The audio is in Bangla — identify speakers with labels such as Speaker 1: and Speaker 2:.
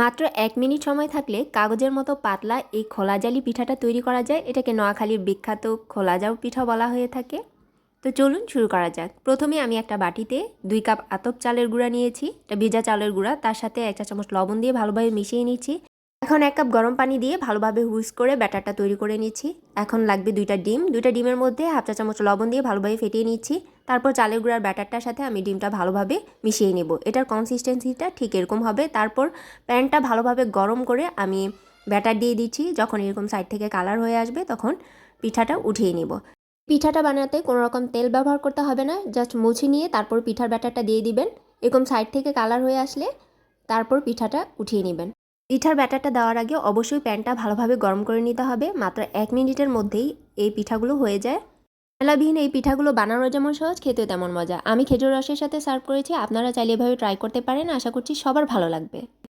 Speaker 1: মাত্র এক মিনিট সময় থাকলে কাগজের মতো পাতলা এই খোলাজালি পিঠাটা তৈরি করা যায়। এটাকে নোয়াখালীর বিখ্যাত খোলাজাও পিঠা বলা হয়ে থাকে। তো চলুন শুরু করা যাক। প্রথমে আমি একটা বাটিতে দুই কাপ আতপ চালের গুঁড়া নিয়েছি এটা ভেজা চালের গুঁড়া, তার সাথে এক চা চামচ লবণ দিয়ে ভালোভাবে মিশিয়ে নিচ্ছি। এখন এক কাপ গরম পানি দিয়ে ভালোভাবে হুইস করে ব্যাটারটা তৈরি করে নিচ্ছি। এখন লাগবে দুইটা ডিম। দুইটা ডিমের মধ্যে হাফ চা চামচ লবণ দিয়ে ভালোভাবে ফেটিয়ে নিচ্ছি। তারপর চালের গুঁড়ার ব্যাটারটার সাথে আমি ডিমটা ভালোভাবে মিশিয়ে নেব। এটার কনসিস্টেন্সিটা ঠিক এরকম হবে। তারপর প্যানটা ভালোভাবে গরম করে আমি ব্যাটার দিয়ে দিচ্ছি। যখন এরকম সাইড থেকে কালার হয়ে আসবে, তখন পিঠাটা উঠিয়ে নেব। পিঠাটা বানাতে কোনো রকম তেল ব্যবহার করতে হবে না। জাস্ট মুছে নিয়ে তারপর পিঠার ব্যাটারটা দিয়ে দিবেন। এরকম সাইড থেকে কালার হয়ে আসলে তারপর পিঠাটা উঠিয়ে নেবেন। পিঠার ব্যাটারটা দেওয়ার আগে অবশ্যই প্যানটা ভালোভাবে গরম করে নিতে হবে। মাত্র এক মিনিটের মধ্যেই এই পিঠাগুলো হয়ে যায়। মেলাবিহীন এই পিঠাগুলো বানানো যেমন সহজ, খেতেও তেমন মজা। আমি খেজুর রসের সাথে সার্ভ করেছি, আপনারা চাইলে এভাবে ট্রাই করতে পারেন। আশা করছি সবার ভালো লাগবে।